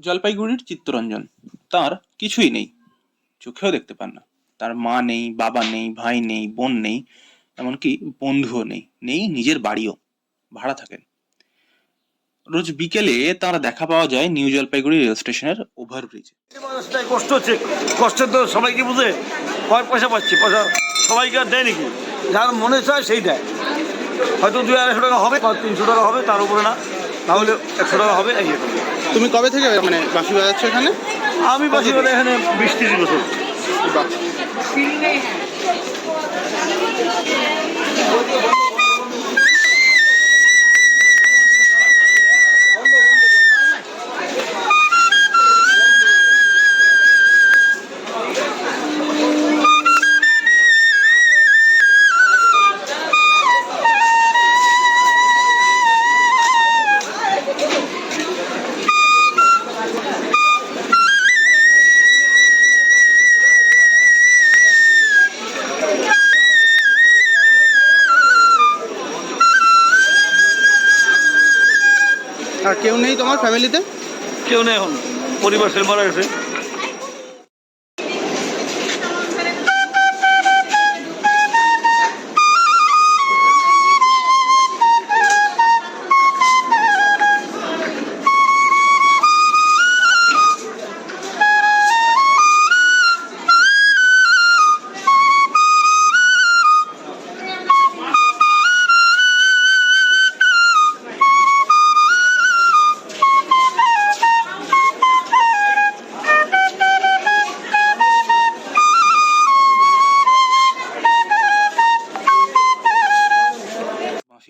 জলপাইগুড়ির চিত্তরঞ্জন। তার কিছুই নেই। চোখেও দেখতে পান না। তার মা নেই, বাবা নেই, ভাই নেই, বোন নেই, এমনকি বন্ধুও নেই। নেই নিজের বাড়িও। ভাড়া থাকেন। রোজ বিকেলে তার দেখা পাওয়া যায় নিউ জলপাইগুড়ি রেল স্টেশনের ওভারব্রিজে। কষ্ট হচ্ছে। কষ্টের তো সবাইকে বুঝে? কয়েক পয়সা পাচ্ছে? পয়সা সবাইকে আর দেয় নাকি? যার মনে চায় সেই দেয়। হয়তো দুই আড়াইশো টাকা হবে তিনশো টাকা হবে, তার উপরে না। তাহলে একশো টাকা হবে, এই। তুমি কবে থেকে মানে বাঁশি বাজাচ্ছ এখানে আমি বাসি বাজাই এখানে বিশ তিরিশ বছর বাহ। আর কেউ নেই তোমার ফ্যামিলিতে কেউ নেই এখন। পরিবার সেল মারা গেছে।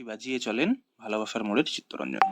বাজিয়ে চলেন ভালোবাসার মোড়ের চিত্তরঞ্জন।